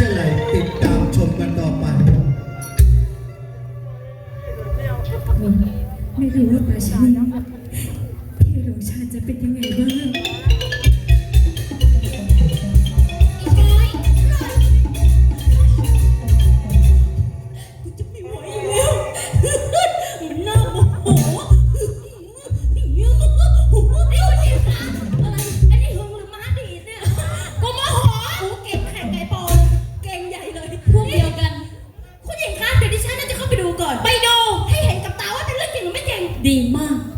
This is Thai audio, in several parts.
ช่ ดีมาก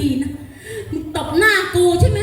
ดีนะมึงตบหน้ากูใช่ไหม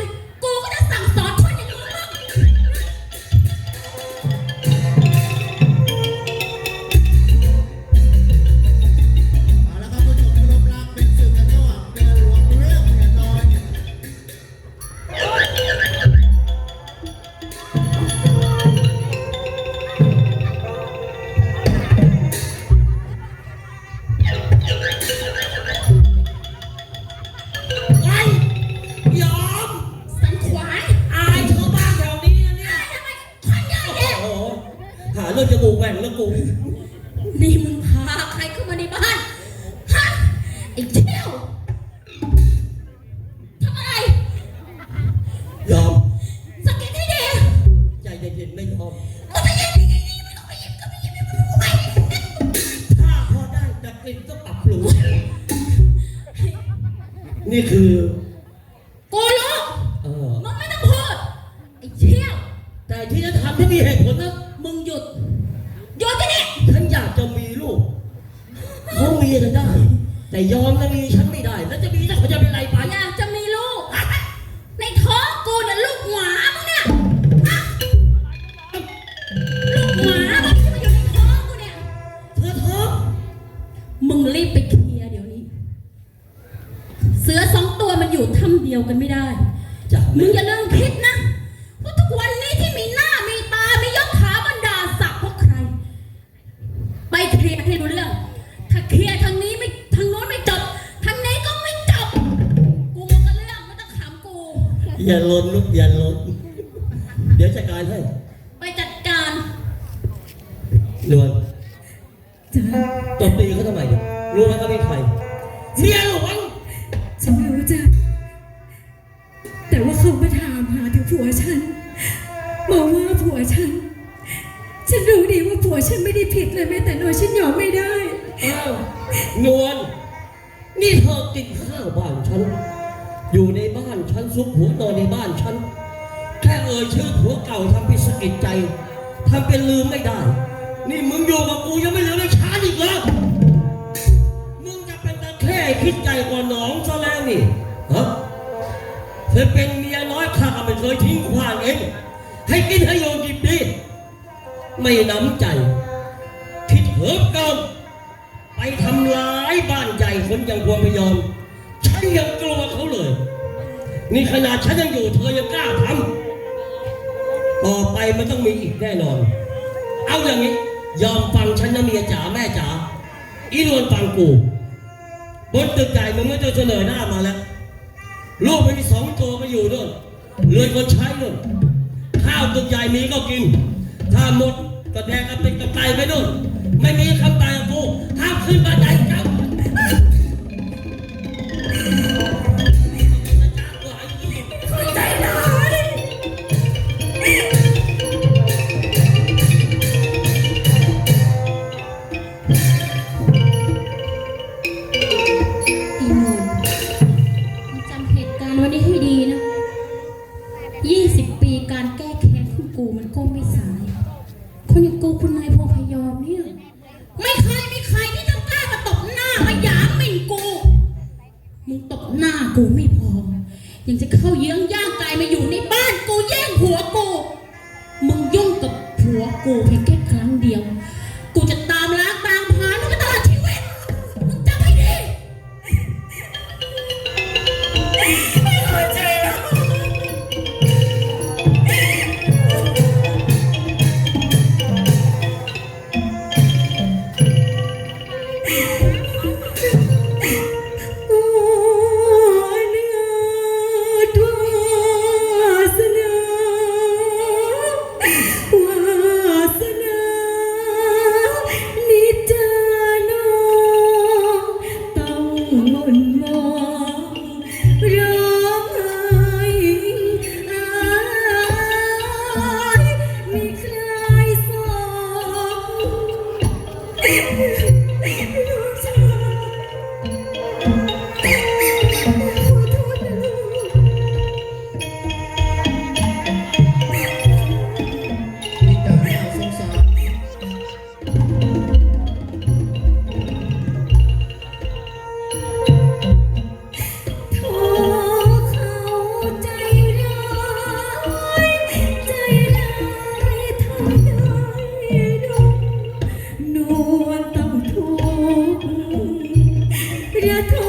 นี่คือกูรู้เออมึงไม่ต้องพูดไอ้เที่ยวแต่ที่จะทำที่มีเหตุผลนะมึงหยุดหยุดที่นี่ฉันอยากจะมีลูกเขามีกันได้ แต่ยอมนะมีฉันไม่ได้ แล้วจะมีแต่เขาจะเป็นไร เสือสองตัวมันอยู่ถ้ำเดียวกันไม่ได้จะมึไม่งอย่าลืมคิดนะว่าทุกวันนี้ที่มีหน้ามีตา มียศถาบรรดาศักดิ์เพราะใคร ไปเคลียร์ให้รู้เรื่อง ถ้าเคลียร์ทางนี้ไม่ทางโน้นไม่จบทางนี้ก็ไม่จบ กูหมดกันเรื่องไม่ต้องขำกู อย่าลนลูกอย่าลนเดี๋ยวจัดการให้ไปจัดการนวลจ้า ตบตีเขาทำไมเนี่ยรู้ไหมเขาเป็นใครเมียหลวง วฉัน ฉันรู้ดีว่าผัวฉันไม่ได้ผิดเลยแม้แต่น้อยฉันยอมไม่ได้ อ้าวนวลนี่เธอกินข้าวบ้านฉัน อยู่ในบ้านฉันซุกหัวนอนในบ้านฉัน แค่เอ่ยชื่อผัวเก่าทำพิสะกิดใจทำเป็นลืมไม่ได้ นี่มึงอยู่กับกูยังไม่เหลือเลยช้าอีกแล้วมึงจะเป็นตะแค่คิดใจกว่าหนองซะแล้วนี่ฮะเธอเป็นเมียน้อยข้าก็ไม่เคยทิ้งขวางเองให้กินให้อยู่ ไม่น้ำใจคิดเหิมเกินไปทำร้ายบ้านใหญ่คนอย่างพวงพยอมฉันยังกลัวเขาเลย นี่ขนาดฉันยังอยู่เธอยังกล้าทำต่อไปมันต้องมีอีกแน่นอน เอาอย่างนี้ ยอมฟังฉันนะเมียจ๋าแม่จ๋าอีนวลฟังกูบนตึกใหญ่มึงไม่ต้องเสนอหน้ามาแล้วลูกมันมีสองตัวก็อยู่ด้วยเรือนคนใช้ด้วยข้าวตึกใหญ่มีก็กิน ถ้าหมด ก็แดกกับเป็ดกับไก่ไปนู่นไม่มีคำตายกับกูห้ามขึ้นบันไดครับ กูไม่พอ ยังจะเข้าเยื้องย่างกายมาอยู่ในบ้าน queria tão